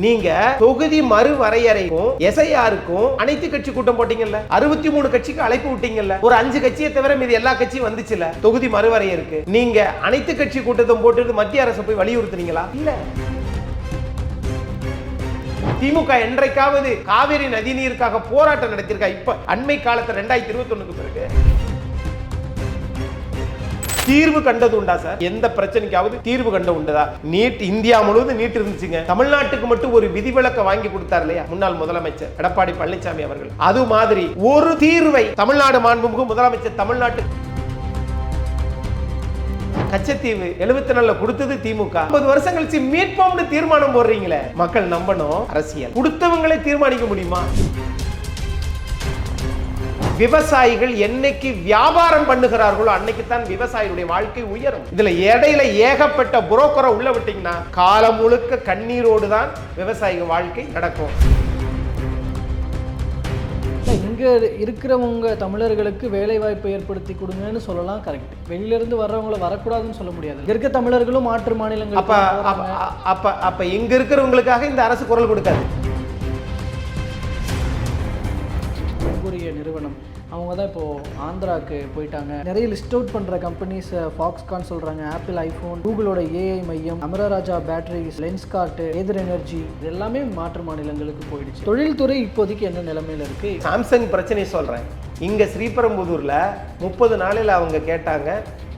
நீங்க தொகுதி மறுவரையறைக்கும் எஸ்ஐஆருக்கும் அனைத்து கட்சி கூட்டம் போட்டீங்கல்ல? அறுபத்தி மூணு கட்சிக்கு அழைப்பு விட்டீங்கல்ல? ஒரு அஞ்சு கட்சியை தவிர மீது எல்லா கட்சியும் வந்துச்சுல தொகுதி மறுவரையருக்கு நீங்க அனைத்து கட்சி கூட்டத்தை போட்டு மத்திய அரசு போய் வலியுறுத்துனீங்களா? இல்ல. திமுக என்றைக்காவது காவிரி நதிநீருக்காக போராட்டம் நடத்தியிருக்கா? இப்ப அண்மை காலத்துல ரெண்டாயிரத்தி இருபத்தி ஒண்ணுக்கு பிறகு. தீர்வு கண்டது உண்டா சார் எந்த பிரச்சனைக்காவது தீர்வு கண்ட உண்டதா? நீட் இந்தியா முழுவதும் நீட் இருந்துச்சுங்க. தமிழ்நாட்டுக்கு மட்டும் ஒரு விதிவிலக்க வாங்கி கொடுத்தார் இல்லையா? முன்னாள் முதலமைச்சர் எடப்பாடி பழனிசாமி அவர்கள். அது மாதிரி ஒரு தீர்வை தமிழ்நாடு மாண்புமிகு முதலமைச்சர் தமிழ்நாட்டு கச்சத்தீவு எழுபத்தி நாலுல கொடுத்தது திமுக. ஐம்பது வருஷம் கழிச்சு மீட்போம்னு தீர்மானம் போடுறீங்களே? மக்கள் நம்பணும் அரசியல். கொடுத்தவங்களே தீர்மானிக்க முடியுமா? விவசாயிகள் என்னைக்கு வியாபாரம் பண்ணுகிறார்களோ அன்னைக்கு தான் விவசாயிகளுடைய வாழ்க்கை உயரும். இதுல இடையில ஏகப்பட்ட புரோக்கரை உள்ள விட்டீங்கன்னா காலம் முழுக்க கண்ணீரோடு தான் விவசாயிக வாழ்க்கை நடக்கும். இங்கே இருக்கிறவங்க தமிழர்களுக்கு வேலை வாய்ப்பு ஏற்படுத்தி கொடுங்கன்னு சொல்லலாம் கரெக்ட் வெளியிலிருந்து வர்றவங்கள வரக்கூடாதுன்னு சொல்ல முடியாது. இருக்க தமிழர்களும் மாற்று மாநிலங்கள் அப்ப அப்ப அப்ப அப்ப இங்க இருக்கிறவங்களுக்காக இந்த அரசு குரல் கொடுக்காது. நிறுவனம். அவங்க தான் இப்போது ஆந்திராவுக்கு போயிட்டாங்க. நிறைய லிஸ்ட் அவுட் பண்ணுற கம்பெனிஸ் ஃபாக்ஸ்கான் சொல்கிறாங்க ஆப்பிள் ஐஃபோன் கூகுளோட ஏஐ மையம் Amara Raja batteries Lenskart Ather energy இது எல்லாமே மாற்று மாநிலங்களுக்கு போயிடுச்சு. தொழில்துறை இப்போதைக்கு என்ன நிலைமையில் இருக்குது சாம்சங் பிரச்சனை சொல்கிறேன் இங்கே ஸ்ரீபெரும்புதூரில் முப்பது நாளில் அவங்க கேட்டாங்க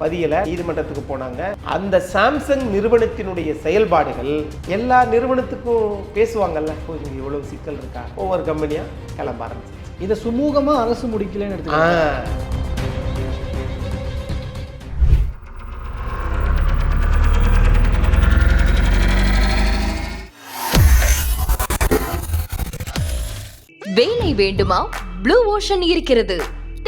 பதியல நீதிமன்றத்துக்கு போனாங்க. அந்த சாம்சங் நிறுவனத்தினுடைய செயல்பாடுகள் எல்லா நிறுவனத்துக்கும் பேசுவாங்கல்ல. ஓ, இங்க இவ்வளவு சிக்கல் இருக்கா? ஒவ்வொரு கம்பெனியா கிளம்ப ஆரம்பிச்சு. இதை சுமூகமாக அரசு முடிக்கலன்னு எடுத்துக்கலாம் வேலை வேண்டுமா? ப்ளூ ஓஷன் இருக்கிறது.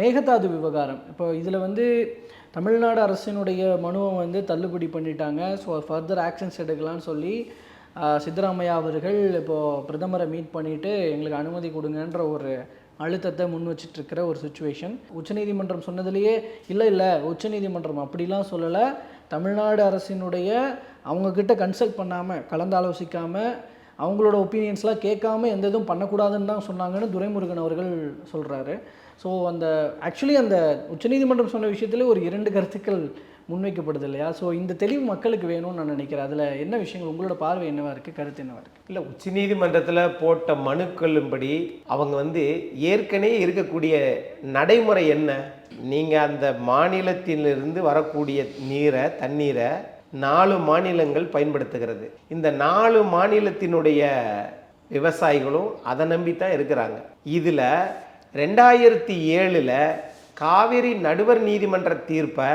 மேகதாது விவகாரம். இப்போ இதில் வந்து தமிழ்நாடு அரசினுடைய மனுவை வந்து தள்ளுபடி பண்ணிட்டாங்க. ஸோ ஃபர்தர் ஆக்ஷன்ஸ் எடுக்கலாம்னு சொல்லி சித்தராமையா அவர்கள் இப்போது பிரதமரை மீட் பண்ணிவிட்டு எங்களுக்கு அனுமதி கொடுங்கன்ற ஒரு அழுத்தத்தை முன் வச்சிட்ருக்கிற ஒரு சுச்சுவேஷன் உச்சநீதிமன்றம் சொன்னதுலேயே இல்லை இல்லை உச்சநீதிமன்றம் அப்படிலாம் சொல்லலை. தமிழ்நாடு அரசினுடைய அவங்கக்கிட்ட கன்சல்ட் பண்ணாமல் கலந்தாலோசிக்காமல் அவங்களோட ஒப்பீனியன்ஸ்லாம் கேட்காம எந்த இதுவும் பண்ணக்கூடாதுன்னு தான் சொன்னாங்கன்னு துரைமுருகன் அவர்கள் சொல்கிறாரு ஸோ அந்த ஆக்சுவலி அந்த உச்சநீதிமன்றம் சொன்ன விஷயத்துல ஒரு இரண்டு கருத்துக்கள் முன்வைக்கப்படுது இல்லையா ஸோ இந்த தெளிவு மக்களுக்கு வேணும்னு நான் நினைக்கிறேன். அதில் என்ன விஷயங்கள் உங்களோட பார்வை என்னவா இருக்குது கருத்து என்னவா இருக்குது இல்லை உச்சநீதிமன்றத்தில் போட்ட மனுக்களும்படி அவங்க வந்து ஏற்கனவே இருக்கக்கூடிய நடைமுறை என்ன? நீங்கள் அந்த மாநிலத்திலிருந்து வரக்கூடிய நீரை தண்ணீரை நாலு மாநிலங்கள் பயன்படுத்துகிறது. இந்த நாலு மாநிலத்தினுடைய விவசாயிகளும் அதை நம்பி தான் இருக்கிறாங்க. இதில் ரெண்டாயிரத்தி ஏழில் காவிரி நடுவர் நீதிமன்ற தீர்ப்பை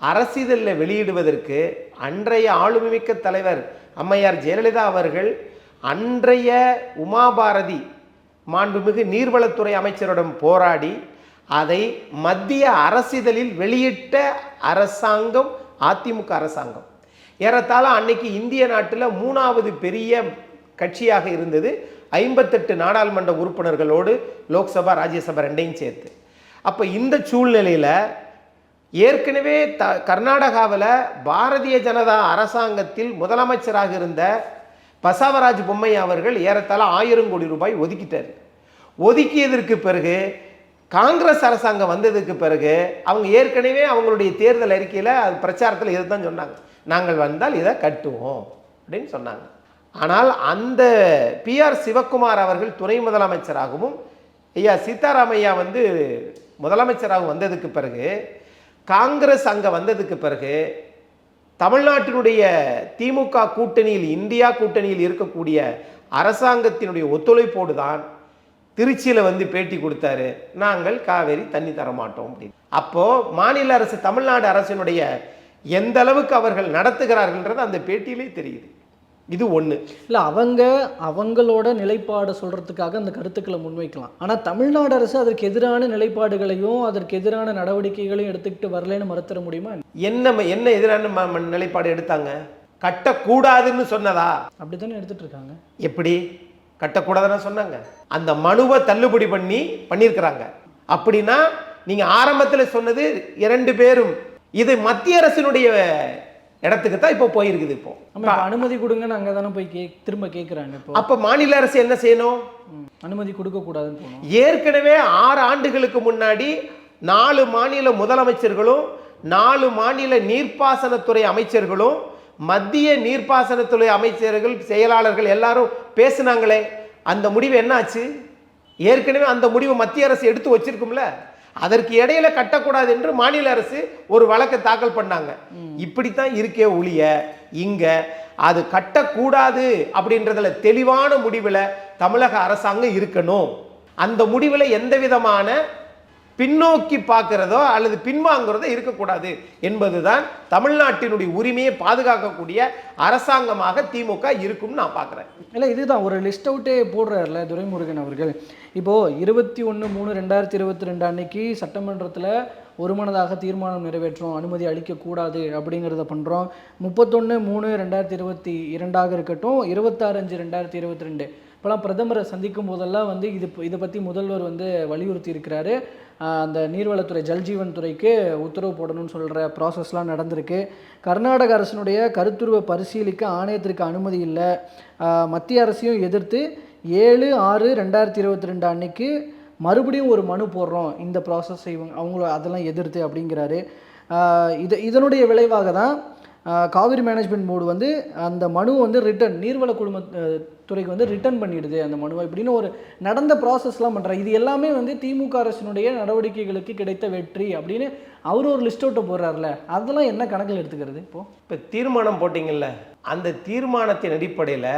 அரசிதழில் வெளியிடுவதற்கு அன்றைய ஆளுமைமிக்க தலைவர் அம்மையார் ஜெயலலிதா அவர்கள் அன்றைய உமாபாரதி மாண்புமிகு நீர்வளத்துறை அமைச்சரிடம் போராடி அதை மத்திய அரசிதழில் வெளியிட்ட அரசாங்கம் அதிமுக அரசாங்கம். ஏறத்தாழ அன்னைக்கு இந்திய நாட்டில் மூணாவது பெரிய கட்சியாக இருந்தது. ஐம்பத்தெட்டு நாடாளுமன்ற உறுப்பினர்களோடு லோக்சபா ராஜ்யசபா ரெண்டையும் சேர்த்து. அப்போ இந்த சூழ்நிலையில் ஏற்கனவே த கர்நாடகாவில் பாரதிய ஜனதா அரசாங்கத்தில் முதலமைச்சராக இருந்த பசவராஜ் பொம்மை அவர்கள் ஏறத்தாழ ஆயிரம் கோடி ரூபாய் ஒதுக்கிட்டார். ஒதுக்கியதற்கு பிறகு காங்கிரஸ் அரசாங்கம் வந்ததுக்கு பிறகு அவங்க ஏற்கனவே அவங்களுடைய தேர்தல் அறிக்கையில் அது பிரச்சாரத்தில் இதை தான் சொன்னாங்க. நாங்கள் வந்தால் இதை கட்டுவோம் அப்படின்னு சொன்னாங்க. ஆனால் அந்த பிஆர் சிவக்குமார் அவர்கள் துணை முதலமைச்சராகவும் ஐயா சீதாராமையா வந்து முதலமைச்சராக வந்ததுக்கு பிறகு காங்கிரஸ் அங்கே வந்ததுக்கு பிறகு தமிழ்நாட்டினுடைய திமுக கூட்டணியில் இந்தியா கூட்டணியில் இருக்கக்கூடிய அரசாங்கத்தினுடைய ஒத்துழைப்போடு தான் திருச்சியில் வந்து பேட்டி கொடுத்தாரு. நாங்கள் காவேரி தண்ணி தர மாட்டோம் அப்படின்னு. அப்போது மாநில அரசு தமிழ்நாடு அரசினுடைய எந்த அளவுக்கு அவர்கள் நடத்துகிறார்கள்ன்றது அந்த பேட்டியிலே தெரியுது. இது ஒண்ணு. இல்லை அவங்க அவங்களோட நிலைப்பாடை சொல்கிறதுக்காக அந்த கருத்துக்களை முன்வைக்கலாம். ஆனால் தமிழ்நாடு அரசு அதற்கு எதிரான நிலைப்பாடுகளையும் அதற்கு எதிரான நடவடிக்கைகளையும் எடுத்துக்கிட்டு வரலைன்னு மறுத்தர முடியுமா? என்ன என்ன எதிரான நிலைப்பாடு எடுத்தாங்க? கட்டக்கூடாதுன்னு சொன்னதா? அப்படி தானே எடுத்துட்டு இருக்காங்க. எப்படி? கட்டக்கூடாதுன்னு சொன்னாங்க. அந்த மனுவை தள்ளுபடி பண்ணி பண்ணியிருக்கிறாங்க. அப்படின்னா நீங்க ஆரம்பத்துல சொன்னது இரண்டு பேரும். இது மத்திய அரசினுடைய இடத்துக்கு தான் இப்போ போயிருக்குது இப்போ. நம்ம அனுமதி கொடுங்கன்னு அங்கே தானே போய் கே திரும்ப கேட்குறாங்க இப்போ. அப்ப மாநில அரசு என்ன செய்யணும்? அனுமதி கொடுக்கக்கூடாதுன்னு ஏற்கனவே ஆறு ஆண்டுகளுக்கு முன்னாடி நாலு மாநில முதலமைச்சர்களும் நாலு மாநில நீர்ப்பாசனத்துறை அமைச்சர்களும் மத்திய நீர்ப்பாசனத்துறை அமைச்சர்கள் செயலாளர்கள் எல்லாரும் பேசுனாங்களே. அந்த முடிவு என்னாச்சு? ஏற்கனவே அந்த முடிவு மத்திய அரசு எடுத்து வச்சிருக்கும்ல? அதற்கு இடையில கட்டக்கூடாது என்று மாநில அரசு ஒரு வழக்கை தாக்கல் பண்ணாங்க. இப்படித்தான் இருக்கே ஒழிய இங்க அது கட்டக்கூடாது அப்படின்றதுல தெளிவான முடிவுல தமிழக அரசாங்கம் இருக்கணும். அந்த முடிவுல எந்த விதமான பின்னோக்கி பார்க்கிறதோ அல்லது பின்வாங்கிறதோ இருக்கக்கூடாது என்பதுதான் தமிழ்நாட்டினுடைய உரிமையை பாதுகாக்கக்கூடிய அரசாங்கமாக திமுக இருக்கும்னு நான் பார்க்குறேன். இல்லை இதுதான். ஒரு லிஸ்ட் அவுட்டே போடுறாருல துரைமுருகன் அவர்கள். இப்போது இருபத்தி ஒன்று மூணு ரெண்டாயிரத்தி இருபத்தி ரெண்டு அன்னைக்கு சட்டமன்றத்தில் ஒருமனதாக தீர்மானம் நிறைவேற்றோம் அனுமதி அளிக்கக்கூடாது அப்படிங்கிறத பண்ணுறோம் முப்பத்தொன்று மூணு ரெண்டாயிரத்தி இருபத்தி இரண்டாக இருக்கட்டும் இருபத்தாறு அஞ்சு ரெண்டாயிரத்தி இருபத்தி ரெண்டு. இப்போலாம் பிரதமரை சந்திக்கும் போதெல்லாம் வந்து இது இதை பற்றி முதல்வர் வந்து வலியுறுத்தி இருக்கிறாரு அந்த நீர்வளத்துறை ஜல்ஜீவன் துறைக்கு உத்தரவு போடணும்னு சொல்கிற ப்ராசஸ்லாம் நடந்திருக்கு. கர்நாடக அரசினுடைய கருத்துருவை பரிசீலிக்க ஆணையத்திற்கு அனுமதி இல்லை. மத்திய அரசையும் எதிர்த்து ஏழு ஆறு ரெண்டாயிரத்தி இருபத்தி ரெண்டு அன்னைக்கு மறுபடியும் ஒரு மனு போடுறோம். இந்த ப்ராசஸ் இவங்க அவங்கள அதெல்லாம் எதிர்த்து அப்படிங்கிறாரு. இது இதனுடைய விளைவாக தான் காவிரி மேனேஜ்மெண்ட் போர்டு வந்து அந்த மனு வந்து ரிட்டர்ன் நீர்வள குழும துறைக்கு வந்து ரிட்டர்ன் பண்ணிடுது அந்த மனுவை இப்படின்னு ஒரு நடந்த ப்ராசஸ்லாம் பண்ணுறாங்க இது எல்லாமே வந்து திமுக அரசினுடைய நடவடிக்கைகளுக்கு கிடைத்த வெற்றி அப்படின்னு அவர் ஒரு லிஸ்ட் அவுட்டை போடுறாருல அதெல்லாம் என்ன கணக்கில் எடுத்துக்கிறது இப்போது இப்போ தீர்மானம் போட்டிங்கல்ல அந்த தீர்மானத்தின் அடிப்படையில்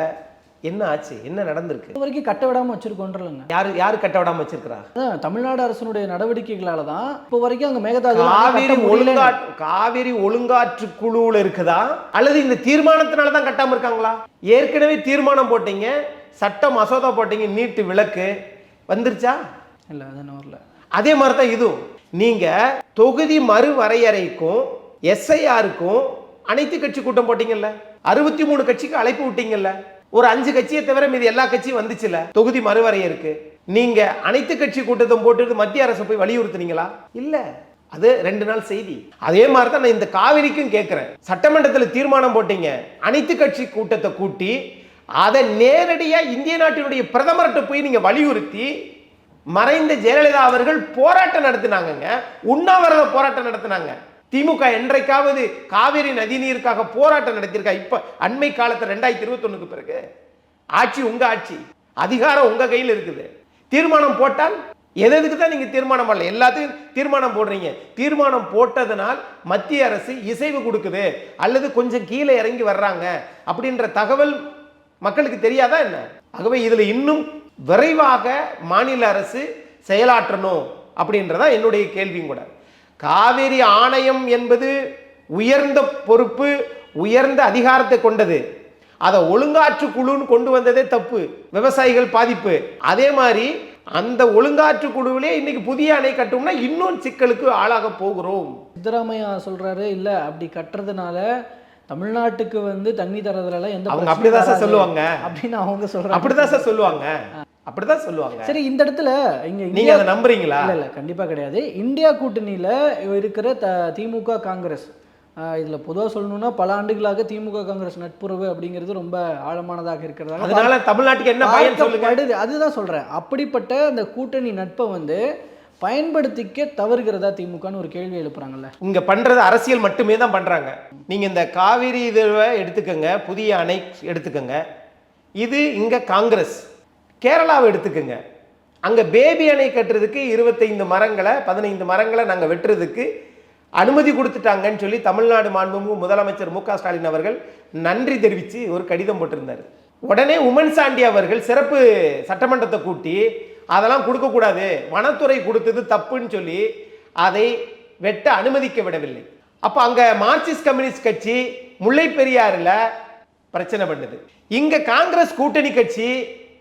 என்ன ஆச்சு? என்ன நடந்திருக்கு? இது வரைக்கும் கட்ட விடாமல் வச்சுருக்கோன்றலங்க யாரு யாரு கட்ட விடாம வச்சிருக்கிறா? அதான் தமிழ்நாடு அரசினுடைய நடவடிக்கைகளால தான் இப்போ வரைக்கும் அங்கே மேகதாது காவிரி ஒழுங்கா காவிரி ஒழுங்காற்று குழுவுல இருக்குதா? அல்லது இந்த தீர்மானத்தினால தான் கட்டாம இருக்காங்களா? ஏற்கனவே தீர்மானம் போட்டீங்க சட்ட மசோதா போட்டீங்க நீட்டு விளக்கு. வந்துருச்சா? இல்லை அதான் வரல. அதே மாதிரி தான் இதுவும். நீங்க தொகுதி மறுவரையறைக்கும் எஸ்ஐஆருக்கும் அனைத்து கட்சி கூட்டம் போட்டீங்கல்ல? அறுபத்தி மூணு கட்சிக்கு அழைப்பு விட்டீங்கல்ல? ஒரு அஞ்சு கட்சியை தவிர மீது எல்லா கட்சியும் வந்துச்சுல? தொகுதி மறுவரையருக்கு. நீங்க அனைத்து கட்சி கூட்டத்தை போட்டு மத்திய அரசு போய் வலியுறுத்துனீங்களா? இல்ல. அது ரெண்டு நாள் செய்தி. அதே மாதிரி தான் நான் இந்த காவிரிக்கும் கேட்கிறேன் சட்டமன்றத்தில் தீர்மானம் போட்டீங்க. அனைத்து கட்சி கூட்டத்தை கூட்டி அதை நேரடியாக இந்திய நாட்டினுடைய பிரதமர்கிட்ட போய் நீங்க வலியுறுத்தி மறைந்த ஜெயலலிதா அவர்கள் போராட்டம் நடத்தினாங்கங்க. உண்ணாவிரத போராட்டம் நடத்தினாங்க. திமுக என்றைக்காவது காவிரி நதிநீருக்காக போராட்டம் நடத்தியிருக்கா? இப்போ அண்மை காலத்தில் ரெண்டாயிரத்தி இருபத்தொன்னுக்கு பிறகு. ஆட்சி உங்கள் ஆட்சி. அதிகாரம் உங்கள் கையில் இருக்குது. தீர்மானம் போட்டால் எதுக்கு தான் நீங்கள் தீர்மானம் பண்ணல? எல்லாத்தையும் தீர்மானம் போடுறீங்க. தீர்மானம் போட்டதனால் மத்திய அரசு இசைவு கொடுக்குது. அல்லது கொஞ்சம் கீழே இறங்கி வர்றாங்க அப்படின்ற தகவல் மக்களுக்கு தெரியாதா என்ன? ஆகவே இதில் இன்னும் விரைவாக மாநில அரசு செயலாற்றணும் அப்படின்றதான் என்னுடைய கேள்வியும் கூட. காவிரி ஆணையம் என்பது உயர்ந்த பொறுப்பு உயர்ந்த அதிகாரத்தை கொண்டது. அதை ஒழுங்காற்று குழுன்னு கொண்டு வந்ததே தப்பு. விவசாயிகள் பாதிப்பு. அதே மாதிரி அந்த ஒழுங்காற்று குழுவிலே இன்னைக்கு புதிய அணை கட்டும்னா இன்னும் சிக்கலுக்கு ஆளாக போகிறோம். சித்தராமையா சொல்றாரு இல்ல அப்படி கட்டுறதுனால தமிழ்நாட்டுக்கு வந்து தண்ணி தரதுல எந்த அவங்க அப்படிதான் சொல்லுவாங்க. அப்படின்னு அவங்க சொல்றாங்க. அப்படிதான் சார் சொல்லுவாங்க. அப்படிதான் சொல்லுவாங்க. சரி இந்த இடத்துல இங்க நீங்க அதை நம்புறீங்களா? இல்ல இல்ல கண்டிப்பா கிடையாது. இந்தியா கூட்டணியில இருக்கிற த திமுக காங்கிரஸ். இதுல பொதுவா சொல்லணும்னா பல ஆண்டுகளாக திமுக காங்கிரஸ் நட்புறவு அப்படிங்கிறது ரொம்ப ஆழமானதாக இருக்கிறதாக அதனால தமிழ்நாட்டுக்கு என்ன பயன் சொல்லுங்க? அதுதான் சொல்றேன். அப்படிப்பட்ட அந்த கூட்டணி நட்பை வந்து பயன்படுத்திக்க தவறுகிறதா திமுகன்னு ஒரு கேள்வி எழுப்புறாங்கல்ல. இங்க பண்றது அரசியல் மட்டுமே தான் பண்றாங்க. நீங்க இந்த காவிரி இதுவை எடுத்துக்கங்க புதிய அணை எடுத்துக்கங்க. இது இங்க காங்கிரஸ். கேரளாவை எடுத்துக்கங்க. அங்கே பேபி அணை கட்டுறதுக்கு இருபத்தைந்து மரங்களை பதினைந்து மரங்களை நாங்கள் வெட்டுறதுக்கு அனுமதி கொடுத்துட்டாங்கன்னு சொல்லி தமிழ்நாடு மாண்புமிகு முதலமைச்சர் மு ஸ்டாலின் அவர்கள் நன்றி தெரிவித்து ஒரு கடிதம் போட்டிருந்தார். உடனே உமன் சாண்டி அவர்கள் சிறப்பு சட்டமன்றத்தை கூட்டி அதெல்லாம் கொடுக்கக்கூடாது வனத்துறை கொடுத்தது தப்புன்னு சொல்லி அதை வெட்ட அனுமதிக்க விடவில்லை. அப்போ அங்கே மார்க்சிஸ்ட் கம்யூனிஸ்ட் கட்சி முல்லை பெரியாறில் பிரச்சனை பண்ணுது. இங்கே காங்கிரஸ் கூட்டணி கட்சி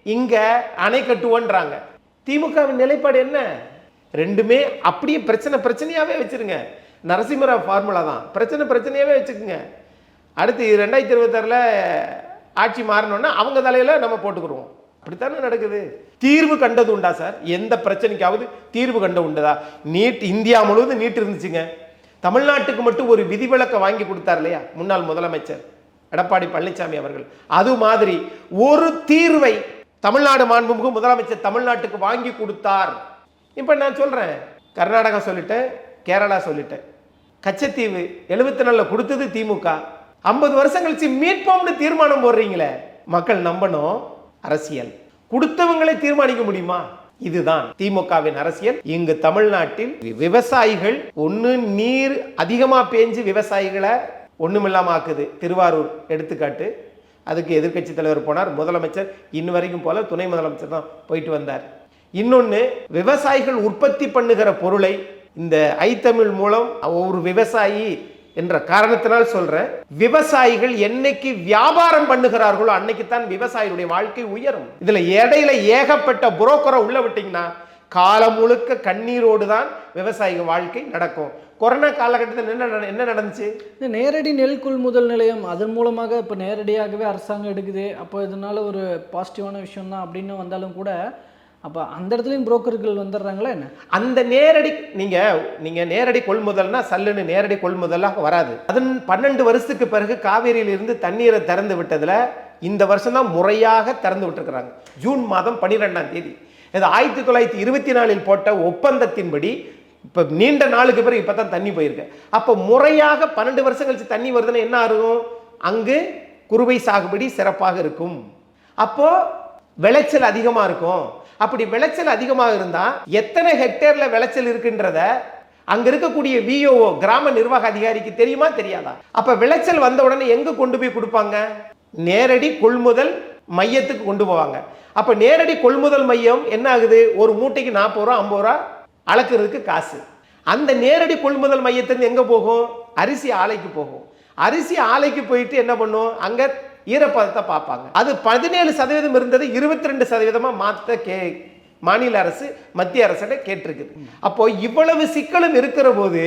இங்கே அணை கட்டுவோன்றாங்க. திமுகவின் நிலைப்பாடு என்ன? ரெண்டுமே அப்படியே பிரச்சனை பிரச்சனையாகவே வச்சிருங்க. நரசிம்மராவ் ஃபார்முலா தான். பிரச்சனை பிரச்சனையாகவே வச்சுக்கோங்க. அடுத்து ரெண்டாயிரத்தி இருபத்தாறில் ஆட்சி மாறினோன்னா அவங்க தலையில் நம்ம போட்டுக்கிடுவோம். அப்படித்தானே நடக்குது? தீர்வு கண்டது உண்டா சார்? எந்த பிரச்சனைக்காவது தீர்வு கண்ட உண்டதா? நீட் இந்தியா முழுவதும் நீட் இருந்துச்சுங்க. தமிழ்நாட்டுக்கு மட்டும் ஒரு விதிவிலக்கை வாங்கி கொடுத்தார் இல்லையா? முன்னாள் முதலமைச்சர். எடப்பாடி பழனிசாமி அவர்கள். அது மாதிரி ஒரு தீர்வை தமிழ்நாடு மாண்புமிகு முதலமைச்சர் தமிழ்நாட்டுக்கு வாங்கி கொடுத்தார். இப்போ நான் சொல்கிறேன் கர்நாடகா சொல்லிட்டேன் கேரளா சொல்லிட்டேன். கச்சத்தீவு எழுபத்தி நாலில் கொடுத்தது திமுக. ஐம்பது வருஷம் கழிச்சு மீட்போம்னு தீர்மானம் போடுறீங்களே. மக்கள் நம்பணும் அரசியல். கொடுத்தவங்களை தீர்மானிக்க முடியுமா? இதுதான் திமுகவின் அரசியல். இங்கு தமிழ்நாட்டில் விவசாயிகள் ஒன்று நீர் அதிகமாக பேஞ்சு விவசாயிகளை ஒன்றுமில்லாம ஆக்குது. திருவாரூர் எடுத்துக்காட்டு. அதுக்கு எதிர்க்கட்சி தலைவர் போனார். முதலமைச்சர் இன்ன வரைக்கும் போல துணை முதலமைச்சர் தான் போயிட்டு வந்தார். இன்னொன்று விவசாயிகள் உற்பத்தி பண்ணுகிற பொருளை இந்த ஐத்தமிழ் மூலம் ஒரு விவசாயி என்ற காரணத்தினால் சொல்றேன். விவசாயிகள் என்னைக்கு வியாபாரம் பண்ணுகிறார்களோ அன்னைக்கு தான் விவசாயிகளுடைய வாழ்க்கை உயரும். இதுல இடையில ஏகப்பட்ட புரோக்கரை உள்ள விட்டீங்கன்னா காலம் முழுக்க கண்ணீரோடு தான் விவசாயிக வாழ்க்கை நடக்கும். கொரோனா காலகட்டத்தில் என்ன என்ன நடந்துச்சு? இந்த நேரடி நெல் கொள்முதல் நிலையம். அதன் மூலமாக இப்போ நேரடியாகவே அரசாங்கம் எடுக்குது. அப்போ இதனால ஒரு பாசிட்டிவான விஷயம் தான் அப்படின்னு வந்தாலும் கூட அப்போ அந்த இடத்துலையும் புரோக்கர்கள் வந்துடுறாங்களா என்ன? அந்த நேரடி நீங்க நீங்க நேரடி கொள்முதல்னா சல்லுன்னு நேரடி கொள்முதலாக வராது. அதன் பன்னெண்டு வருஷத்துக்கு பிறகு காவேரியில இருந்து தண்ணீரை திறந்து விட்டதுல இந்த வருஷம் தான் முறையாக திறந்து விட்டுருக்குறாங்க. ஜூன் மாதம் பன்னிரெண்டாம் தேதி. இது ஆயிரத்தி தொள்ளாயிரத்தி இருபத்தி நாலில் போட்ட ஒப்பந்தத்தின்படி இப்போ நீண்ட நாளுக்கு பிறகு இப்போ தான் தண்ணி போயிருக்கு. அப்போ முறையாக பன்னெண்டு வருஷம் கழிச்சு தண்ணி வருதுன்னா என்ன ஆகும்? அங்கு குறுவை சாகுபடி சிறப்பாக இருக்கும். அப்போ விளைச்சல் அதிகமாக இருக்கும். அப்படி விளைச்சல் அதிகமாக இருந்தால் எத்தனை ஹெக்டேரில் விளைச்சல் இருக்குன்றத அங்க இருக்கக்கூடிய விஓஓ கிராம நிர்வாக அதிகாரிக்கு தெரியுமா தெரியாதா? அப்ப விளைச்சல் வந்த உடனே எங்க கொண்டு போய் கொடுப்பாங்க? நேரடி கொள்முதல் மையத்துக்கு கொண்டு போவாங்க. அப்போ நேரடி கொள்முதல் மையம் என்ன ஆகுது? ஒரு மூட்டைக்கு நாற்பது ரூபா ஐம்பது ரூபா அளக்குறதுக்கு காசு. அந்த நேரடி கொள்முதல் மையத்திலிருந்து எங்கே போகும்? அரிசி ஆலைக்கு போகும். அரிசி ஆலைக்கு போயிட்டு என்ன பண்ணும்? அங்கே ஈரப்பதத்தை பார்ப்பாங்க. அது பதினேழு சதவீதம் இருந்தது இருபத்தி ரெண்டு சதவீதமாக மாற்ற கே மாநில அரசு மத்திய அரசிட கேட்டிருக்குது. அப்போ இவ்வளவு சிக்கலும் இருக்கிற போது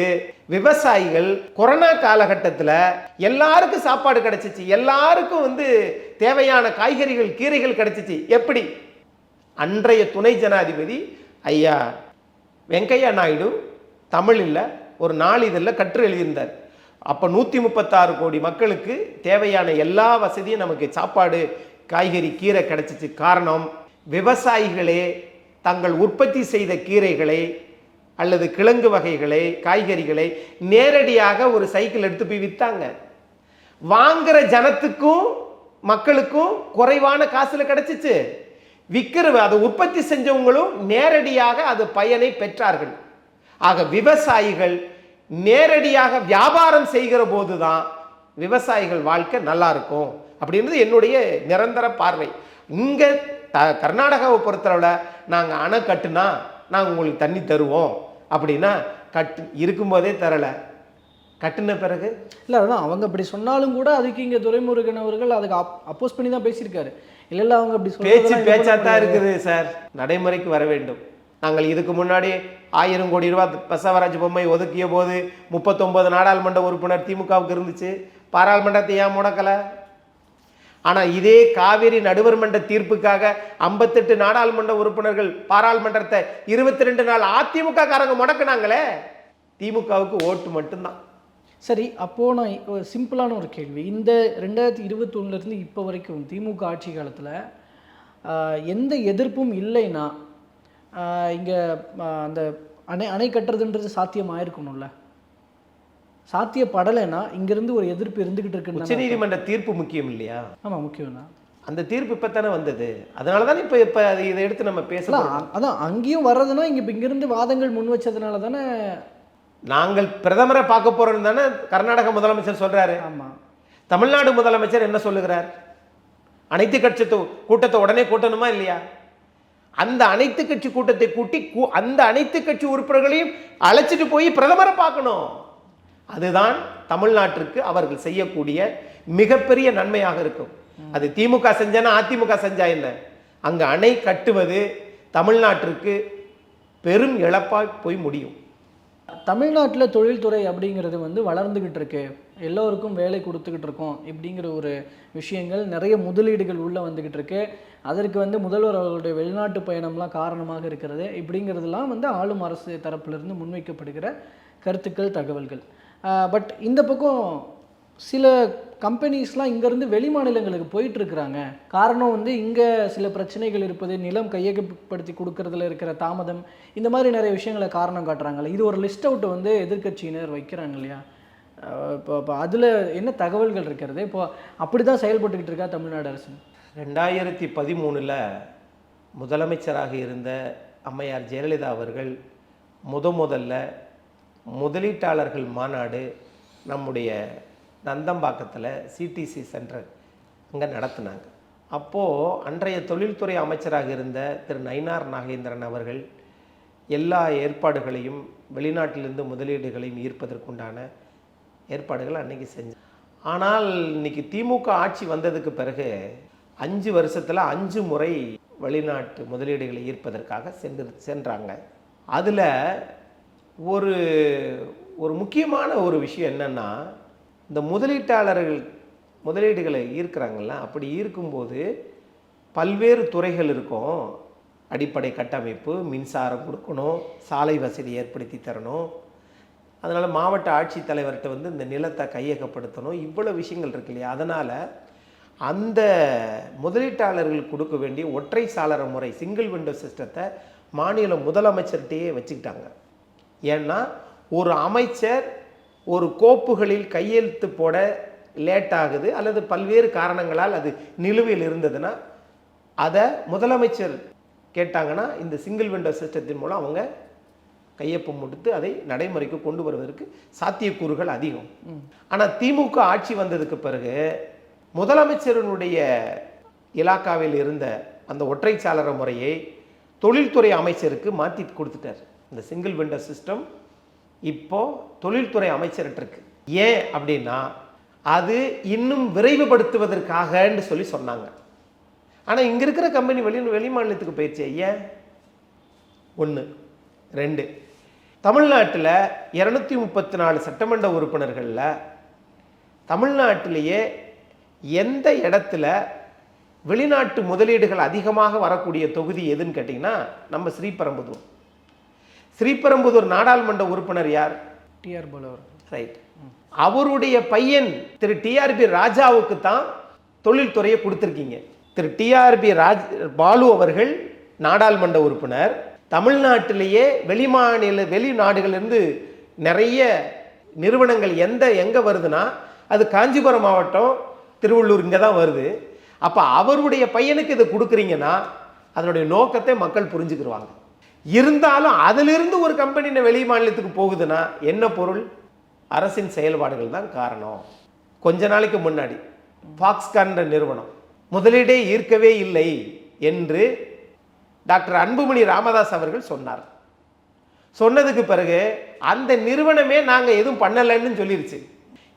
விவசாயிகள் கொரோனா காலகட்டத்தில் எல்லாருக்கும் சாப்பாடு கிடைச்சிச்சு. எல்லாருக்கும் வந்து தேவையான காய்கறிகள் கீரைகள் கிடைச்சிச்சு. எப்படி? அன்றைய துணை ஜனாதிபதி ஐயா வெங்கையா நாயுடு தமிழில் ஒரு நாளிதழில் கற்று எழுதியிருந்தார். அப்போ நூற்றி முப்பத்தாறு கோடி மக்களுக்கு தேவையான எல்லா வசதியும் நமக்கு சாப்பாடு காய்கறி கீரை கிடைச்சிச்சு. காரணம் விவசாயிகளே தங்கள் உற்பத்தி செய்த கீரைகளை அல்லது கிழங்கு வகைகளை காய்கறிகளை நேரடியாக ஒரு சைக்கிள் எடுத்து போய் விற்றாங்க வாங்குற ஜனத்துக்கும் மக்களுக்கும் குறைவான காசில் கிடைச்சிச்சு. விற்கிறவ அதை உற்பத்தி செஞ்சவங்களும் நேரடியாக அது பயனை பெற்றார்கள். ஆக விவசாயிகள் நேரடியாக வியாபாரம் செய்கிற போதுதான் விவசாயிகள் வாழ்க்கை நல்லா இருக்கும் அப்படின்றது என்னுடைய நிரந்தர பார்வை. இங்க த- கர்நாடகாவை பொறுத்தளவில் நாங்க அணை கட்டுனா நாங்கள் உங்களுக்கு தண்ணி தருவோம். அப்படின்னா கட்டு இருக்கும்போதே தரல. கட்டுன பிறகு? இல்லை அதான் அவங்க அப்படி சொன்னாலும் கூட அதுக்கு இங்கே துரைமுருகன் அவர்கள் அதுக்கு அப்போஸ் பண்ணி தான் பேசியிருக்காரு. இல்லை இல்லை அவங்க அப்படி பேச்சு பேச்சா தான். இருக்குது சார். நடைமுறைக்கு வர வேண்டும். நாங்கள் இதுக்கு முன்னாடி ஆயிரம் கோடி ரூபாய் பசவராஜ் பொம்மை ஒதுக்கிய போது முப்பத்தொன்பது நாடாளுமன்ற உறுப்பினர் திமுகவுக்கு இருந்துச்சு. பாராளுமன்றத்தை ஏன் முடக்கல? ஆனால் இதே காவிரி நடுவர் மன்ற தீர்ப்புக்காக ஐம்பத்தெட்டு நாடாளுமன்ற உறுப்பினர்கள் பாராளுமன்றத்தை இருபத்தி ரெண்டு நாள் அதிமுக காரங்க முடக்குனாங்களே. திமுகவுக்கு ஓட்டு மட்டும்தான். சரி அப்போது நான் ஒரு சிம்பிளான ஒரு கேள்வி. இந்த ரெண்டாயிரத்தி இருபத்தொன்னுலேருந்து இப்போ வரைக்கும் திமுக ஆட்சி காலத்தில் எந்த எதிர்ப்பும் இல்லைன்னா இங்கே அந்த அணை அணை கட்டுறதுன்றது சாத்தியம் ஆயிருக்கணும்ல சாத்தியப்படலைன்னா இங்கேருந்து ஒரு எதிர்ப்பு இருந்துக்கிட்டு இருக்குன்னு உச்சநீதிமன்ற தீர்ப்பு முக்கியம் இல்லையா? ஆமாம் முக்கியம் தான் அந்த தீர்ப்பு இப்போ தானே வந்தது? அதனால தானே இப்போ இப்போ இதை எடுத்து நம்ம பேசலாம் அதான் அங்கேயும் வர்றதுன்னா இங்கே இப்போ இங்கேருந்து வாதங்கள் முன் வச்சதுனால தானே நாங்கள் பிரதமரை பார்க்க போறோம் தானே கர்நாடக முதலமைச்சர் சொல்றாரு. ஆமாம் தமிழ்நாடு முதலமைச்சர் என்ன சொல்லுகிறார்? அனைத்து கட்சி கூட்டத்தை உடனே கூட்டணுமா இல்லையா? அந்த அனைத்து கட்சி கூட்டத்தை கூட்டி அந்த அனைத்து கட்சி உறுப்பினர்களையும் அழைச்சிட்டு போய் பிரதமரை பார்க்கணும். அதுதான் தமிழ்நாட்டிற்கு அவர்கள் செய்யக்கூடிய மிகப்பெரிய நன்மையாக இருக்கும். அது திமுக செஞ்சானா அதிமுக செஞ்சா என்ன? அங்க அணை கட்டுவது தமிழ்நாட்டிற்கு பெரும் இழப்பாக போய் முடியும். தமிழ்நாட்டில் தொழில்துறை அப்படிங்கிறது வந்து வளர்ந்துக்கிட்டு இருக்கு. எல்லோருக்கும் வேலை கொடுத்துக்கிட்டு இருக்கோம் இப்படிங்கிற ஒரு விஷயங்கள் நிறைய முதலீடுகள் உள்ளே வந்துக்கிட்டு இருக்கு. அதற்கு வந்து முதல்வர் அவர்களுடைய வெளிநாட்டு பயணம்லாம் காரணமாக இருக்கிறது. இப்படிங்கிறதுலாம் வந்து ஆளும் அரசு தரப்பிலிருந்து முன்வைக்கப்படுகிற கருத்துக்கள் தகவல்கள். பட் இந்த பக்கம் சில கம்பெனிஸ்லாம் இங்கேருந்து வெளி மாநிலங்களுக்கு போயிட்டுருக்குறாங்க. காரணம் வந்து இங்கே சில பிரச்சனைகள் இருப்பது நிலம் கையகப்படுத்தி கொடுக்கறதுல இருக்கிற தாமதம் இந்த மாதிரி நிறைய விஷயங்களை காரணம் காட்டுறாங்கல்ல. இது ஒரு லிஸ்ட் அவுட்டை வந்து எதிர்க்கட்சியினர் வைக்கிறாங்க இல்லையா? இப்போ இப்போ அதில் என்ன தகவல்கள் இருக்கிறது? இப்போது அப்படி தான் செயல்பட்டுக்கிட்டு இருக்கா தமிழ்நாடு அரசு? ரெண்டாயிரத்தி பதிமூணில் முதலமைச்சராக இருந்த அம்மையார் ஜெயலலிதா அவர்கள் முத முதல்ல முதலீட்டாளர்கள் மாநாடு நம்முடைய நந்தம்பாக்கத்தில் சிடிசி சென்டர் அங்கே நடத்தினாங்க. அப்போது அன்றைய தொழில்துறை அமைச்சராக இருந்த திரு நயினார் நாகேந்திரன் அவர்கள் எல்லா ஏற்பாடுகளையும் வெளிநாட்டிலிருந்து முதலீடுகளையும் ஈர்ப்பதற்குண்டான ஏற்பாடுகள் அன்றைக்கி செஞ்சு ஆனால் இன்னைக்கு திமுக ஆட்சி வந்ததுக்கு பிறகு அஞ்சு வருஷத்தில் அஞ்சு முறை வெளிநாட்டு முதலீடுகளை ஈர்ப்பதற்காக சென்று சென்றாங்க. அதில் ஒரு ஒரு முக்கியமான ஒரு விஷயம் என்னன்னா இந்த முதலீட்டாளர்கள் முதலீடுகளை ஈர்க்கிறாங்கல்ல அப்படி ஈர்க்கும்போது பல்வேறு துறைகள் இருக்கும். அடிப்படை கட்டமைப்பு மின்சாரம் கொடுக்கணும் சாலை வசதி ஏற்படுத்தி தரணும். அதனால் மாவட்ட ஆட்சித்தலைவர்கிட்ட வந்து இந்த நிலத்தை கையகப்படுத்தணும். இவ்வளோ விஷயங்கள் இருக்கு இல்லையா? அதனால் அந்த முதலீட்டாளர்கள் கொடுக்க வேண்டிய ஒற்றை சாளர முறை சிங்கிள் விண்டோ சிஸ்டத்தை மாநில முதலமைச்சர்கிட்டையே வச்சுக்கிட்டாங்க. ஏன்னா ஒரு அமைச்சர் ஒரு கோப்புகளில் கையெழுத்து போட லேட் ஆகுது அல்லது பல்வேறு காரணங்களால் அது நிலுவையில் இருந்ததுன்னா அதை முதலமைச்சர் கேட்டாங்கன்னா இந்த சிங்கிள் விண்டோ சிஸ்டத்தின் மூலம் அவங்க கையொப்பம் கொடுத்து அதை நடைமுறைக்கு கொண்டு வருவதற்கு சாத்தியக்கூறுகள் அதிகம். ஆனால் திமுக ஆட்சி வந்ததுக்கு பிறகு முதலமைச்சரினுடைய இலாக்காவில் இருந்த அந்த ஒற்றைச்சாளர முறையை தொழில்துறை அமைச்சருக்கு மாற்றி கொடுத்துட்டார். இந்த சிங்கிள் விண்டோ சிஸ்டம் இப்போ தொழில்துறை அமைச்சர்கிட்ட ஏன் அப்படின்னா அது இன்னும் விரைவுபடுத்துவதற்காகன்னு சொல்லி சொன்னாங்க. ஆனால் இங்கே இருக்கிற கம்பெனி வெளி வெளி மாநிலத்துக்கு போயிடுச்சு. ஏன்? ஒன்று ரெண்டு. தமிழ்நாட்டில் இரநூத்தி முப்பத்தி நாலு சட்டமன்ற உறுப்பினர்களில் தமிழ்நாட்டிலேயே எந்த இடத்துல வெளிநாட்டு முதலீடுகள் அதிகமாக வரக்கூடிய தொகுதி எதுன்னு கேட்டிங்கன்னா நம்ம ஸ்ரீபெரும்புதூர். ஸ்ரீபெரும்புதூர் நாடாளுமன்ற உறுப்பினர் யார்? டிஆர் பாலு அவர்கள் ரைட் அவருடைய பையன் திரு டிஆர்பி ராஜாவுக்கு தான் தொழில்துறையை கொடுத்துருக்கீங்க. திரு டிஆர்பி ராஜ் பாலு அவர்கள் நாடாளுமன்ற உறுப்பினர். தமிழ்நாட்டிலேயே வெளிமாநில வெளிநாடுகளிலிருந்து நிறைய நிறுவனங்கள் எந்த எங்கே வருதுன்னா அது காஞ்சிபுரம் மாவட்டம் திருவள்ளூர் இங்கே தான் வருது. அப்போ அவருடைய பையனுக்கு இதை கொடுக்குறீங்கன்னா அதனுடைய நோக்கத்தை மக்கள் புரிஞ்சுக்கிடுவாங்க இருந்தாலும் அதிலிருந்து ஒரு கம்பெனி வெளி மாநிலத்துக்கு போகுதுன்னா என்ன பொருள்? அரசின் செயல்பாடுகள் தான் காரணம். கொஞ்ச நாளைக்கு முன்னாடி ஃபாக்ஸ்கான்ற நிறுவனம் முதலீடே ஈர்க்கவே இல்லை என்று டாக்டர் அன்புமணி ராமதாஸ் அவர்கள் சொன்னார். சொன்னதுக்கு பிறகு அந்த நிறுவனமே நாங்கள் எதுவும் பண்ணலைன்னு சொல்லிருச்சு.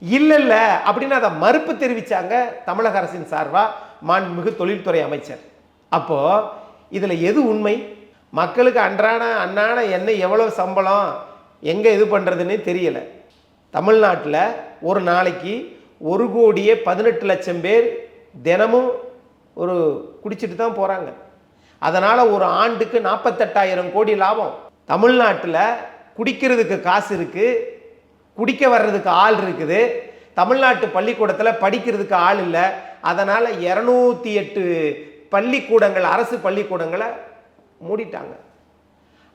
இல்லை இல்லை அப்படின்னு அதை மறுப்பு தெரிவித்தாங்க தமிழக அரசின் சார்பாக மாண்புமிகு தொழில்துறை அமைச்சர். அப்போது இதில் எது உண்மை? மக்களுக்கு அன்றாட அன்னாட என்ன எவ்வளோ சம்பளம் எங்கே இது பண்றதுன்னே தெரியலை. தமிழ்நாட்டில் ஒரு நாளைக்கு ஒரு கோடியே பதினெட்டு லட்சம் பேர் தினமும் ஒரு குடிச்சிட்டு தான் போகிறாங்க அதனால் ஒரு ஆண்டுக்கு நாற்பத்தெட்டாயிரம் கோடி லாபம். தமிழ்நாட்டில் குடிக்கிறதுக்கு காசு இருக்குது குடிக்க வர்றதுக்கு ஆள் இருக்குது. தமிழ்நாட்டு பள்ளிக்கூடத்தில் படிக்கிறதுக்கு ஆள் இல்லை. அதனால் இரநூத்தி எட்டு பள்ளிக்கூடங்கள் அரசு பள்ளிக்கூடங்களை மூடிட்டாங்க.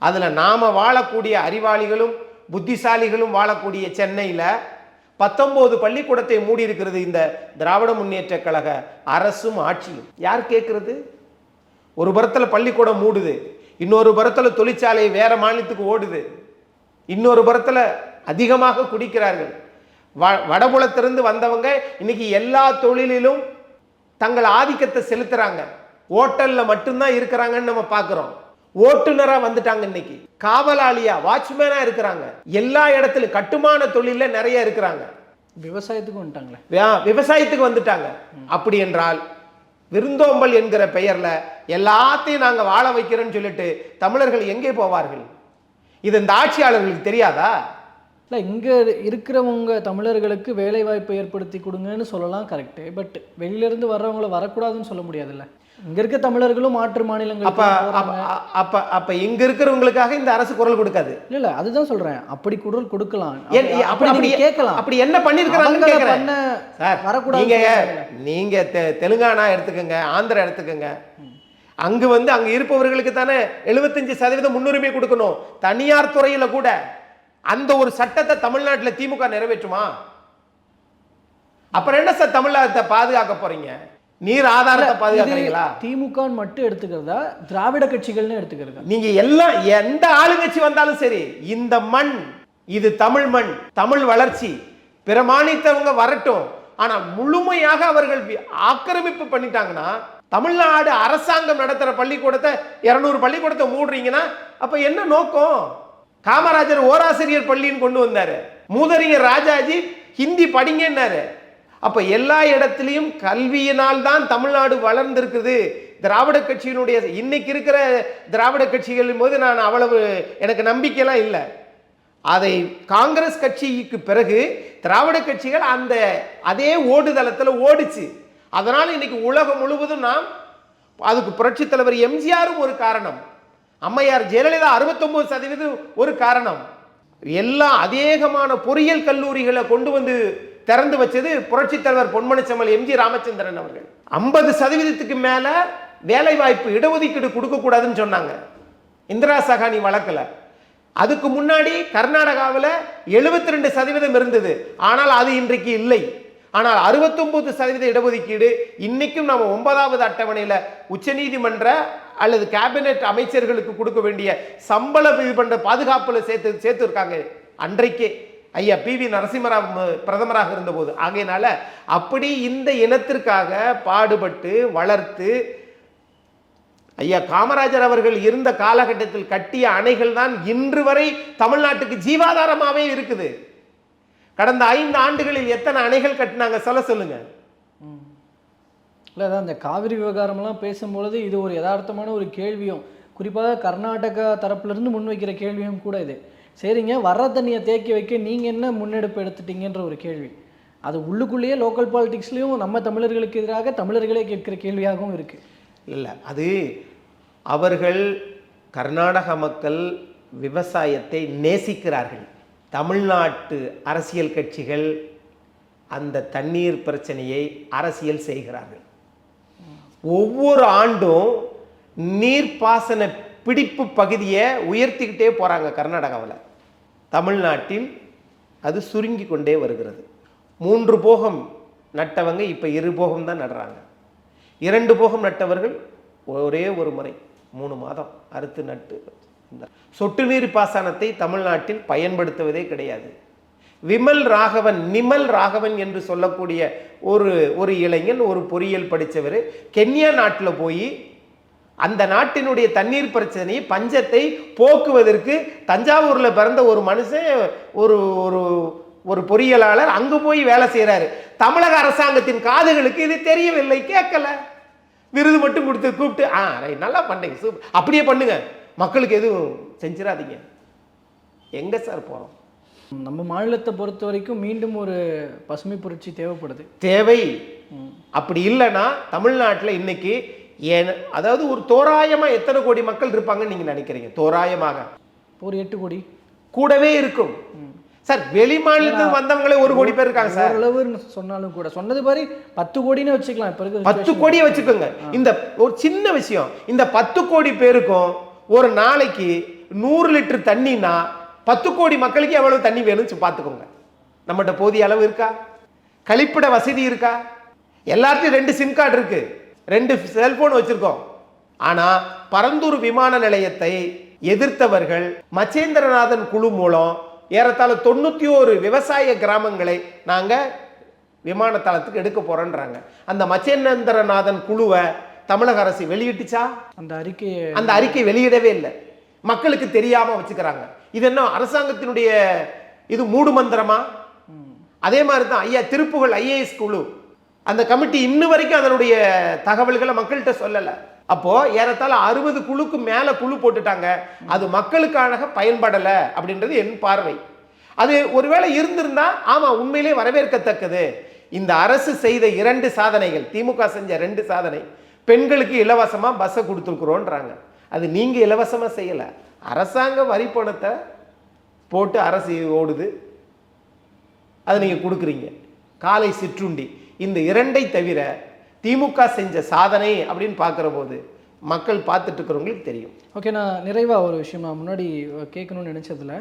அதில் நாம் வாழக்கூடிய அறிவாளிகளும் புத்திசாலிகளும் வாழக்கூடிய சென்னையில் பத்தொம்போது பள்ளிக்கூடத்தை மூடி இருக்கிறது இந்த திராவிட முன்னேற்ற கழக அரசும் ஆட்சியும். யார் கேட்குறது ஒரு புறத்தில் பள்ளிக்கூடம் மூடுது இன்னொரு புறத்தில் தொழிற்சாலை வேறு மாநிலத்துக்கு ஓடுது இன்னொரு புறத்தில் அதிகமாக குடிக்கிறார்கள். வ வடபுலத்திலிருந்து வந்தவங்க இன்னைக்கு எல்லா தொழிலிலும் தங்கள் ஆதிக்கத்தை செலுத்துகிறாங்க ஓட்டல்ல மட்டும்தான் இருக்கிறாங்கன்னு நம்ம பார்க்குறோம். ஓட்டுநரா வந்துட்டாங்க இன்னைக்கு. காவலாளியா வாட்ச்மேனா இருக்கிறாங்க. எல்லா இடத்துலையும் கட்டுமான தொழில நிறைய இருக்கிறாங்க. விவசாயத்துக்கும் வந்துட்டாங்களே. விவசாயத்துக்கு வந்துட்டாங்க. அப்படி என்றால் விருந்தோம்பல் என்கிற பெயர்ல எல்லாத்தையும் நாங்க வாழ வைக்கிறோம்னு சொல்லிட்டு தமிழர்கள் எங்கே போவார்கள்? இது இந்த ஆட்சியாளர்களுக்கு தெரியாதா? இல்லை இங்கே இருக்கிறவங்க தமிழர்களுக்கு வேலை வாய்ப்பை ஏற்படுத்தி கொடுங்கன்னு சொல்லலாம் கரெக்டு பட் வெளியிலேருந்து வர்றவங்கள வரக்கூடாதுன்னு சொல்ல முடியாதுல்ல. இங்கே இருக்க தமிழர்களும் மாற்று அப்ப மாநிலங்களுக்கு அப்ப அப்ப அப்ப இங்க இருக்கிறவங்களுக்காக இந்த அரசு குரல் கொடுக்காது. இல்லை இல்லை அதுதான் சொல்கிறேன் அப்படி குரல் கொடுக்கலாம். அப்படி- அப்படி கேட்கலாம். அப்படி என்ன பண்ணிருக்கிறாங்கன்னு அவங்கள கேக்குறேன் பண்ண சார் வரக்கூடாதுன்னு நீங்க சொல்றாங்கல்ல. நீங்க தெ- தெலுங்கானா எடுத்துக்கங்க ஆந்திரா எடுத்துக்கங்க. அங்கு வந்து அங்க இருப்பவர்களுக்கு தானே எழுபத்தஞ்சு சதவீதம் முன்னுரிமை கொடுக்கணும். தனியார் துறையில கூட அந்த ஒரு சட்டத்தை தமிழ்நாட்டுல திமுக நிறைவேற்றுமா? அப்புறம் என்ன சார் தமிழ்நாட்டை பாதுகாக்க போறீங்க? நீர் ஆதாரத்தை பாதுகாக்கிறீங்களா? திமுகன்னு மட்டும் எடுத்துக்கிறதா? திராவிட கட்சிகள்னு எடுத்துக்கிறதா? நீங்க எல்லாம் எந்த ஆளுங்கட்சி வந்தாலும் சரி இந்த மண் இது தமிழ் மண் தமிழ் வளர்ச்சி பிற மாநிலத்தவங்க வரட்டும். ஆனா முழுமையாக அவர்கள் ஆக்கிரமிப்பு பண்ணிட்டாங்கன்னா தமிழ்நாடு அரசாங்கம் நடத்துற பள்ளிக்கூடத்தை இருநூறு பள்ளிக்கூடத்தை மூடுறீங்கன்னா அப்ப என்ன நோக்கம்? காமராஜர் ஓராசிரியர் பள்ளின்னு கொண்டு வந்தாரு. மூதறிஞர் ராஜாஜி ஹிந்தி படிங்கன்னாரு. அப்போ எல்லா இடத்துலையும் கல்வியினால் தான் தமிழ்நாடு வளர்ந்திருக்குது திராவிட கட்சியினுடைய இன்னைக்கு இருக்கிற திராவிட கட்சிகளின் போது நான் அவ்வளவு எனக்கு நம்பிக்கையெல்லாம் இல்லை. அதை காங்கிரஸ் கட்சிக்கு பிறகு திராவிட கட்சிகள் அந்த அதே ஓடுதளத்தில் ஓடிச்சு. அதனால் இன்னைக்கு உலகம் முழுவதும் நாம் அதுக்கு புரட்சித் தலைவர் எம்ஜிஆரும் ஒரு காரணம். அம்மையார் ஜெயலலிதா 69% சதவீதம் ஒரு காரணம். எல்லா அதிகமான பொறியியல் கல்லூரிகளை கொண்டு வந்து திறந்து வச்சது புரட்சித் தலைவர் பொன்மனச்செம்மல் எம்ஜி ராமச்சந்திரன் அவர்கள். ஐம்பது சதவீதத்துக்கு மேல வேலை வாய்ப்பு இடஒதுக்கீடு கொடுக்க கூடாதுன்னு சொன்னாங்க. இந்திரா சகானி வழக்கில். அதுக்கு முன்னாடி கர்நாடகாவில் 72% ரெண்டு சதவீதம் இருந்தது. ஆனால் அது இன்றைக்கு இல்லை. ஆனால் 69% சதவீத இடஒதுக்கீடு இன்னைக்கும் நம்ம ஒன்பதாவது அட்டவணையில் உச்சநீதிமன்ற அல்லது கேபினெட் அமைச்சர்களுக்கு கொடுக்க வேண்டிய சம்பள இது பண்ணுற பாதுகாப்பில் சேர்த்து சேர்த்துருக்காங்க அன்றைக்கே. ஐயா பி. வி. நரசிம்மராவ் பிரதமராக இருந்தபோது. ஆகையினால அப்படி இந்த இனத்திற்காக பாடுபட்டு வளர்த்து ஐயா காமராஜர் அவர்கள் இருந்த காலகட்டத்தில் கட்டிய அணைகள் தான் இன்று வரை தமிழ்நாட்டுக்கு ஜீவாதாரமாகவே இருக்குது. கடந்த ஐந்து ஆண்டுகளில் எத்தனை அணைகள் கட்டினாங்க? சொல்ல சொல்லுங்க. இல்லை அதான் இந்த காவிரி விவகாரம்லாம் பேசும்பொழுது இது ஒரு யதார்த்தமான ஒரு கேள்வியும் குறிப்பாக கர்நாடகா தரப்புலேருந்து முன்வைக்கிற கேள்வியும் கூட இது. சரிங்க வர்ற தண்ணியை தேக்கி வைக்க நீங்கள் என்ன முன்னெடுப்பு எடுத்துட்டீங்கன்ற ஒரு கேள்வி. அது உள்ளுக்குள்ளேயே லோக்கல் பாலிடிக்ஸ்லேயும் நம்ம தமிழர்களுக்கு எதிராக தமிழர்களே கேட்குற கேள்வியாகவும் இருக்குது இல்லை அது அவர்கள் கர்நாடக மக்கள் விவசாயத்தை நேசிக்கிறார்கள். தமிழ்நாட்டு அரசியல் கட்சிகள் அந்த தண்ணீர் பிரச்சனையை அரசியல் செய்கிறார்கள். ஒவ்வொரு ஆண்டும் நீர்ப்பாசன பிடிப்பு பகுதியை உயர்த்திக்கிட்டே போகிறாங்க கர்நாடகாவில். தமிழ்நாட்டில் அது சுருங்கி கொண்டே வருகிறது. மூன்று போகம் நட்டவங்க இப்போ இரு போகம் தான் நடுறாங்க. இரண்டு போகம் நட்டவர்கள் ஒரே ஒரு முறை மூணு மாதம் அறுத்து நட்டு சொட்டு நீர் பாசனத்தை தமிழ்நாட்டில் பயன்படுத்துவதே கிடையாது. விமல் ராகவன் நிமல் ராகவன் என்று சொல்லக்கூடிய ஒரு ஒரு இளைஞன் ஒரு பொறியியல் படித்தவர் கென்யா நாட்டில் போய் அந்த நாட்டினுடைய தண்ணீர் பிரச்சனையை பஞ்சத்தை போக்குவதற்கு தஞ்சாவூரில் பிறந்த ஒரு மனுஷன் ஒரு ஒரு ஒரு பொறியியலாளர் அங்கே போய் வேலை செய்கிறாரு தமிழக அரசாங்கத்தின் காதுகளுக்கு இது தெரியவில்லை கேட்கல. விருது மட்டும் கொடுத்து கூப்பிட்டு ஆ ரைட் நல்லா பண்ணுங்க சூப்பர் அப்படியே பண்ணுங்க. மக்களுக்கு எதுவும் செஞ்சிடாதீங்க. எங்கே சார் போகிறோம் நம்ம மாநிலத்தை பொறுத்த வரைக்கும் மீண்டும் ஒரு பசுமை புரட்சி தேவைப்படுது. தேவை. அப்படி இல்லைன்னா தமிழ்நாட்டில் இன்னைக்கு ஏன் அதாவது ஒரு தோராயமா எத்தனை கோடி மக்கள் இருப்பாங்கன்னு நீங்க நினைக்கிறீங்க? தோராயமாக. ஒரு எட்டு கோடி. கூடவே இருக்கும். சார் வெளி மாநிலத்துக்கு வந்தவங்களே ஒரு கோடி பேர் இருக்காங்க சார். ஓரளவுன்னு சொன்னாலும் கூட சொன்னது மாதிரி பத்து கோடின்னு வச்சுக்கலாம் இப்போ பத்து கோடியை வச்சுக்கோங்க. இந்த ஒரு சின்ன விஷயம் இந்த பத்து கோடி பேருக்கும் ஒரு நாளைக்கு நூறு லிட்டர் தண்ணினா பத்து கோடி மக்களுக்கு எவ்வளவு தண்ணி வேணும்னு பார்த்துக்கோங்க. நம்மகிட்ட போதிய அளவு இருக்கா? கழிப்பிட வசதி இருக்கா? எல்லார்ட்டையும் ரெண்டு சிம் கார்டு இருக்கு. ரெண்டு செல்போன் வச்சிருக்கோம். ஆனா பரந்தூர் விமான நிலையத்தை எதிர்த்தவர்கள் மச்சேந்திரநாதன் குழு மூலம் ஏறத்தாழ தொண்ணூத்தி ஒரு விவசாய கிராமங்களை நாங்க விமான தளத்துக்கு எடுக்க போறோன்றாங்க. அந்த மச்சேந்திரநாதன் குழுவை தமிழக அரசு வெளியிட்டுச்சா? அந்த அறிக்கையை அந்த அறிக்கை வெளியிடவே இல்லை. மக்களுக்கு தெரியாம வச்சுக்கிறாங்க. இது என்ன அரசாங்கத்தினுடைய இது மூடு மந்திரமா? அதே மாதிரி தான் ஐயா திருப்புகழ் ஐஏஎஸ் குழு. அந்த கமிட்டி இன்ன வரைக்கும் அதனுடைய தகவல்களை மக்கள்கிட்ட சொல்லலை. அப்போ ஏறத்தாழ அறுபது குழுக்கு மேல குழு போட்டுட்டாங்க. அது மக்களுக்கான பயன்படலை அப்படின்றது என் பார்வை. அது ஒருவேளை இருந்திருந்தா ஆமா உண்மையிலே வரவேற்கத்தக்கது. இந்த அரசு செய்த இரண்டு சாதனைகள் திமுக செஞ்ச ரெண்டு சாதனை பெண்களுக்கு இலவசமா பஸ்ஸை கொடுத்துருக்குறோன்றாங்க. அது நீங்க இலவசமா செய்யல. அரசாங்க வரி பணத்தை போட்டு அரசு ஓடுது. அதை நீங்க கொடுக்குறீங்க. காலை சிற்றுண்டி. இந்த இரண்டை தவிர திமுக செஞ்ச சாதனை அப்படின்னு பார்க்குற போது மக்கள் பார்த்துட்டு இருக்கிறவங்களுக்கு தெரியும். ஓகே நான் நிறைவாக ஒரு விஷயம் நான் முன்னாடி கேட்கணும்னு நினச்சதில்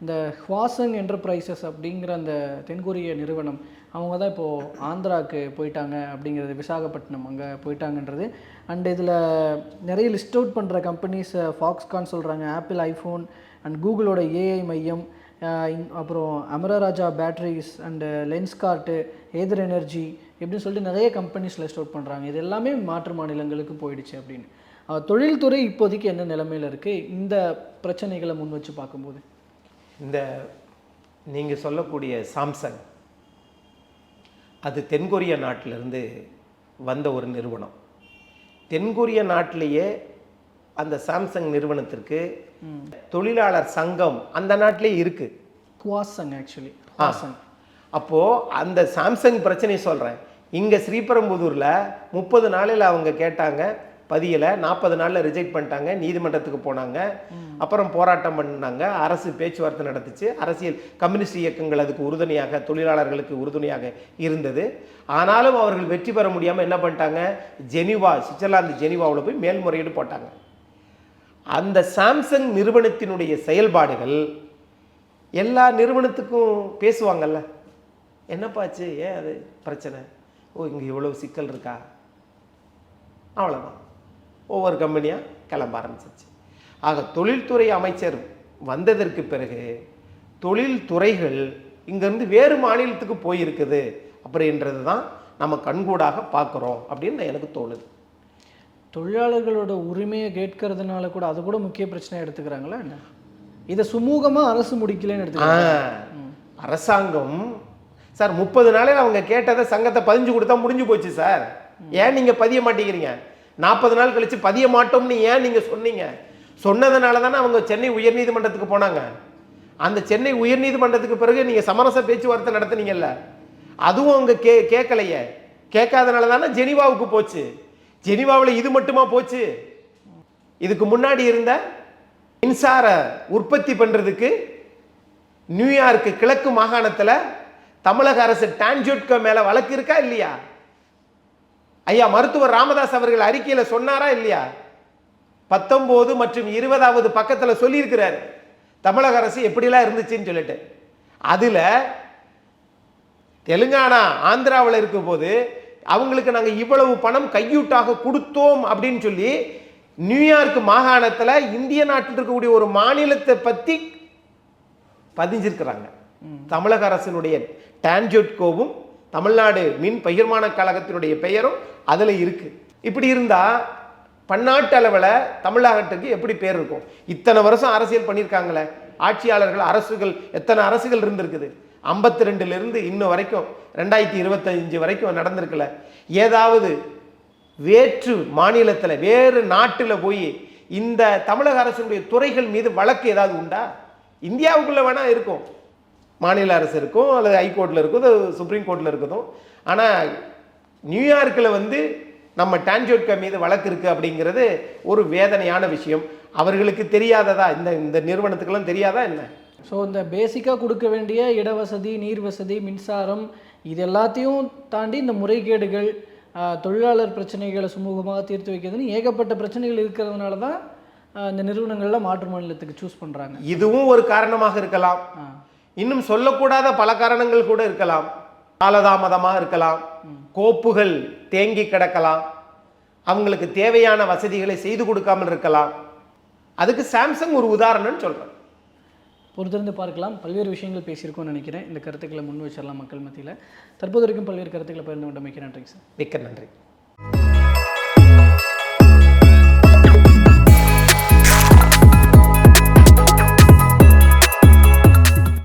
இந்த ஹுவாசன் என்டர்பிரைசஸ் அப்படிங்கிற அந்த தென்கொரிய நிறுவனம் அவங்க தான் இப்போது ஆந்திராவுக்கு போயிட்டாங்க அப்படிங்கிறது விசாகப்பட்டினம் அங்கே போயிட்டாங்கன்றது. அண்ட் இதில் நிறைய லிஸ்ட் அவுட் பண்ணுற கம்பெனிஸ் ஃபாக்ஸ்கான் சொல்கிறாங்க ஆப்பிள் ஐஃபோன் அண்ட் கூகுளோட ஏஐ மையம் அப்புறம் Amara Raja batteries and Lenskart Ather energy இப்படின்னு சொல்லிட்டு நிறைய கம்பெனிஸில் ஸ்டோர் பண்ணுறாங்க இது எல்லாமே மாற்று மாநிலங்களுக்கு போயிடுச்சு அப்படின்னு. தொழில்துறை இப்போதைக்கு என்ன நிலைமையில் இருக்குது இந்த பிரச்சனைகளை முன் வச்சு பார்க்கும்போது. இந்த நீங்கள் சொல்லக்கூடிய சாம்சங் அது தென்கொரிய நாட்டிலிருந்து வந்த ஒரு நிறுவனம். தென்கொரிய நாட்டிலேயே அந்த சாம்சங் நிறுவனத்திற்கு தொழிலாளர் சங்கம் அந்த நாட்டிலே இருக்கு. குவாசங் ஆக்சுவலி குவாசங். அப்போ அந்த சாம்சங் பிரச்சனை சொல்றேன். இங்க ஸ்ரீபெரும்புதூர்ல முப்பது நாளில் அவங்க கேட்டாங்க பதியலை நாற்பது நாளில் ரிஜெக்ட் பண்ணிட்டாங்க நீதிமன்றத்துக்கு போனாங்க. அப்புறம் போராட்டம் பண்ணாங்க. அரசு பேச்சுவார்த்தை நடத்துச்சு. அரசியல் கம்யூனிஸ்ட் இயக்கங்கள் அதுக்கு உறுதுணையாக தொழிலாளர்களுக்கு உறுதுணையாக இருந்தது. ஆனாலும் அவர்கள் வெற்றி பெற முடியாமல் என்ன பண்ணிட்டாங்க? ஜெனிவா சுவிட்சர்லாந்து ஜெனிவாவில் போய் மேல்முறையீடு போட்டாங்க. அந்த சாம்சங் நிறுவனத்தினுடைய செயல்பாடுகள் எல்லா நிறுவனத்துக்கும் பேசுவாங்கல்ல. என்னப்பாச்சு ஏன் அது பிரச்சனை? ஓ இங்கே இவ்வளோ சிக்கல் இருக்கா? அவ்வளோதான் ஒவ்வொரு கம்பெனியாக கிளம்ப ஆரம்பிச்சிச்சு ஆக தொழில்துறை அமைச்சர் வந்ததற்கு பிறகு தொழில்துறைகள் இங்கேருந்து வேறு மாநிலத்துக்கு போயிருக்குது அப்படின்றது தான் நம்ம கண்கூடாக பார்க்குறோம் அப்படின்னு எனக்கு தோணுது. தொழிலாளர்களோட உரிமையை கேட்கறதுனால கூட அது கூட முக்கிய பிரச்சனையாக எடுத்துக்கிறாங்களா என்ன? இதை சுமூகமாக அரசு முடிக்கலன்னு ஆ, எடுத்துக்கிறாங்க அரசாங்கம் சார் முப்பது நாளில் அவங்க கேட்டதை சங்கத்தை பதிஞ்சு கொடுத்தா முடிஞ்சு போச்சு சார். ஏன் நீங்கள் பதிய மாட்டேங்கிறீங்க? நாற்பது நாள் கழிச்சு பதிய மாட்டோம்னு ஏன் நீங்கள் சொன்னீங்க? சொன்னதுனால தானே அவங்க சென்னை உயர்நீதிமன்றத்துக்கு போனாங்க. அந்த சென்னை உயர்நீதிமன்றத்துக்கு பிறகு நீங்கள் சமரச பேச்சுவார்த்தை நடத்துனீங்கல்ல அதுவும் அவங்க கே கேட்கலையே கேட்காதனால தானே ஜெனிவாவுக்கு போச்சு. ஜெனிவாவில் இது மட்டுமா போச்சு? இதுக்கு முன்னாடி இருந்த மின்சார உற்பத்தி பண்ணுறதுக்கு நியூயார்க்கு கிழக்கு மாகாணத்தில் தமிழக அரசு டான்ஜூட்கோ மேலே வழக்கு இருக்கா இல்லையா? ஐயா மருத்துவர் ராமதாஸ் அவர்கள் அறிக்கையில் சொன்னாரா இல்லையா? பத்தொம்போது மற்றும் இருபதாவது பக்கத்தில் சொல்லியிருக்கிறார். தமிழக அரசு எப்படிலாம் இருந்துச்சுன்னு சொல்லிட்டு. அதில் தெலுங்கானா ஆந்திராவில் இருக்கும்போது அவங்களுக்கு நாங்கள் இவ்வளவு பணம் கையூட்டாக கொடுத்தோம் அப்படின்னு சொல்லி நியூயார்க் மாகாணத்தில் இந்திய நாட்டில் இருக்கக்கூடிய ஒரு மாநிலத்தை பற்றி பதிஞ்சிருக்கிறாங்க. தமிழக அரசினுடைய டான்ஜோட்கோவும் தமிழ்நாடு மின் பகிர்மான கழகத்தினுடைய பெயரும் அதில் இருக்கு. இப்படி இருந்தா பன்னாட்டு அளவில் தமிழ்நாட்டுக்கு எப்படி பேர் இருக்கும்? இத்தனை வருஷம் அரசியல் பண்ணியிருக்காங்களே. ஆட்சியாளர்கள் அரசுகள் எத்தனை அரசுகள் இருந்திருக்குது? ஐம்பத்தி ரெண்டுலேருந்து இன்னும் வரைக்கும் ரெண்டாயிரத்தி இருபத்தஞ்சு வரைக்கும் நடந்திருக்கல. ஏதாவது வேற்று மாநிலத்தில் வேறு நாட்டில் போய் இந்த தமிழக அரசுடைய துறைகள் மீது வழக்கு ஏதாவது உண்டா? இந்தியாவுக்குள்ளே வேணா இருக்கும். மாநில அரசு இருக்கும் அல்லது ஹைகோர்ட்டில் இருக்கும் சுப்ரீம் கோர்ட்டில் இருக்கட்டும் ஆனால் நியூயார்க்கில் வந்து நம்ம டான்ஜோட்கா மீது வழக்கு இருக்குது அப்படிங்கிறது ஒரு வேதனையான விஷயம். அவர்களுக்கு தெரியாததா? இந்த இந்த நிறுவனத்துக்கெல்லாம் தெரியாதா என்ன? ஸோ இந்த பேசிக்காக கொடுக்க வேண்டிய இடவசதி நீர் வசதி மின்சாரம் இது எல்லாத்தையும் தாண்டி இந்த முறைகேடுகள் தொழிலாளர் பிரச்சனைகளை சுமூகமாக தீர்த்து வைக்கிறதுன்னு ஏகப்பட்ட பிரச்சனைகள் இருக்கிறதுனால தான் இந்த நிறுவனங்கள்ல மாற்று மாநிலத்துக்கு சூஸ் பண்ணுறாங்க இதுவும் ஒரு காரணமாக இருக்கலாம். இன்னும் சொல்லக்கூடாத பல காரணங்கள் கூட இருக்கலாம். காலதாமதமாக இருக்கலாம். கோப்புகள் தேங்கி கிடக்கலாம். அவங்களுக்கு தேவையான வசதிகளை செய்து கொடுக்காமல் இருக்கலாம். அதுக்கு சாம்சங் ஒரு உதாரணம்னு சொல்றேன் பொறுத்திருந்து பார்க்கலாம். பல்வேறு விஷயங்கள் பேசியிருக்கோம்னு நினைக்கிறேன். இந்த கருத்துக்களை முன் வச்சிடலாம் மக்கள் மத்தியில். தற்போது வரைக்கும் பல்வேறு கருத்துக்களை பகிர்ந்து கொண்டமைக்கு நன்றி சார். மிக்க நன்றி.